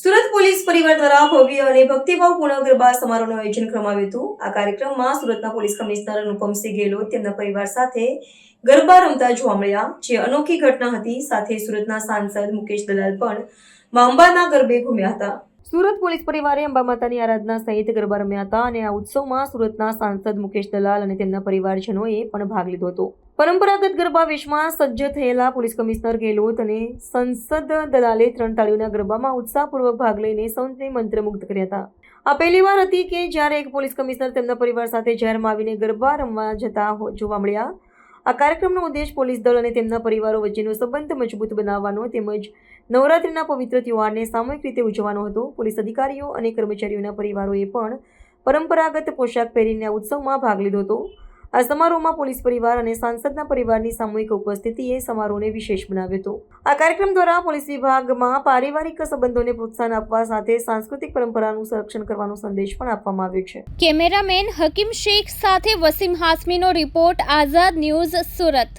Surat police પરિવાર દ્વારા ભવ્ય અને ભક્તિભાવપૂર્ણ ગરબા સમારોહનું આયોજન કરવામાં હતું. આ કાર્યક્રમમાં સુરતના પોલીસ કમિશનર અનુપમસિંહ ગેહલોત, તેમના પરિવાર સાથે ગરબા રમતા જોવા મળ્યા, જે અનોખી ઘટના હતી. સાથે સુરતના સાંસદ મુકેશ દલાલ પણ માંબાના ગરબે ઘૂમ્યા હતા. સુરત પોલીસ પરિવારે અંબા માતાની આરાધના સહિત ગરબા રમ્યા હતા અને આ ઉત્સવમાં સુરતના સાંસદ મુકેશ દલાલ અને તેમના પરિવારજનોએ પણ ભાગ લીધો હતો. પરંપરાગત ગરબા વેશમાં સજ્જ થયેલા પોલીસ કમિશનર ગેહલોત અને સંસદ દલાલે ત્રણ તાળીઓના ગરબામાં ઉત્સાહપૂર્વક ભાગ લઈને સૌને મંત્રમુગ્ધ કર્યા હતા. આ પહેલી વાર હતી કે જ્યારે એક પોલીસ કમિશનર તેમના પરિવાર સાથે જાહેરમાં આવીને ગરબા રમવા જતા જોવા મળ્યા. આ કાર્યક્રમનો ઉદ્દેશ પોલીસ દળ અને તેમના પરિવારો વચ્ચેનો સંબંધ મજબૂત બનાવવાનો તેમજ નવરાત્રિના પવિત્ર તહેવારને સામૂહિક રીતે ઉજવવાનો હતો. પોલીસ અધિકારીઓ અને કર્મચારીઓના પરિવારોએ પણ પરંપરાગત પોશાક પહેરીને આ ઉત્સવમાં ભાગ લીધો હતો. આ સમારોહમાં પોલીસ પરિવાર અને સાંસદના પરિવારની સામૂહિક ઉપસ્થિતિએ સમારોહને વિશેષ બનાવ્યો હતો. આ કાર્યક્રમ દ્વારા પોલીસ વિભાગમાં પારિવારિક સંબંધોને પ્રોત્સાહન આપવા સાથે સાંસ્કૃતિક પરંપરાનું સંરક્ષણ કરવાનો સંદેશ પણ આપવામાં આવ્યો છે. કેમેરામેન હકીમ શેખ સાથે વસીમ હાસમીનો રિપોર્ટ, આઝાદ ન્યૂઝ સુરત.